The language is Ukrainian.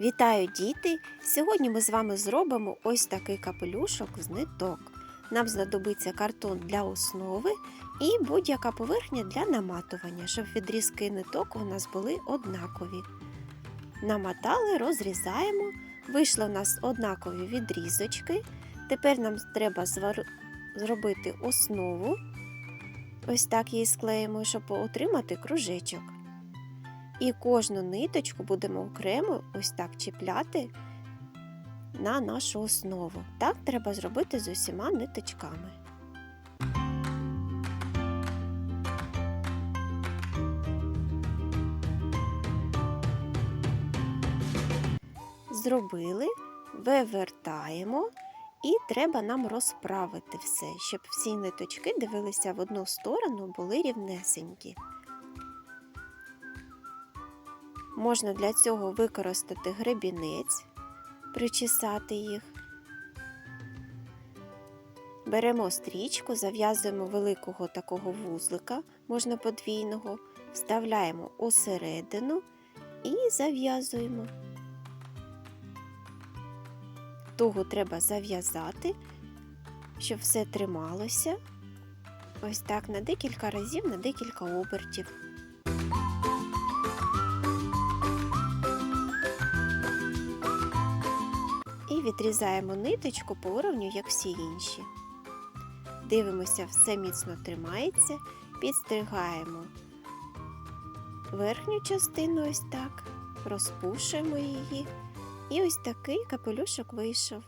Вітаю, діти! Сьогодні ми з вами зробимо ось такий капелюшок з ниток. Нам знадобиться картон для основи і будь-яка поверхня для наматування, щоб відрізки ниток у нас були однакові. Намотали, розрізаємо. Вийшли в нас однакові відрізочки. Тепер нам треба звар- зробити основу. Ось так її склеїмо, щоб отримати кружечок. І кожну ниточку будемо окремо ось так чіпляти на нашу основу. Так треба зробити з усіма ниточками. Зробили, вивертаємо і треба нам розправити все, щоб всі ниточки дивилися в одну сторону, були рівнесенькі. Можна для цього використати гребінець, причесати їх. Беремо стрічку, зав'язуємо великого такого вузлика, можна подвійного, вставляємо усередину і зав'язуємо. Тугу треба зав'язати, щоб все трималося. Ось так на декілька разів, на декілька обертів. Відрізаємо ниточку по уровню, як всі інші. Дивимося, все міцно тримається, підстригаємо верхню частину ось так, розпушуємо її. І ось такий капелюшок вийшов.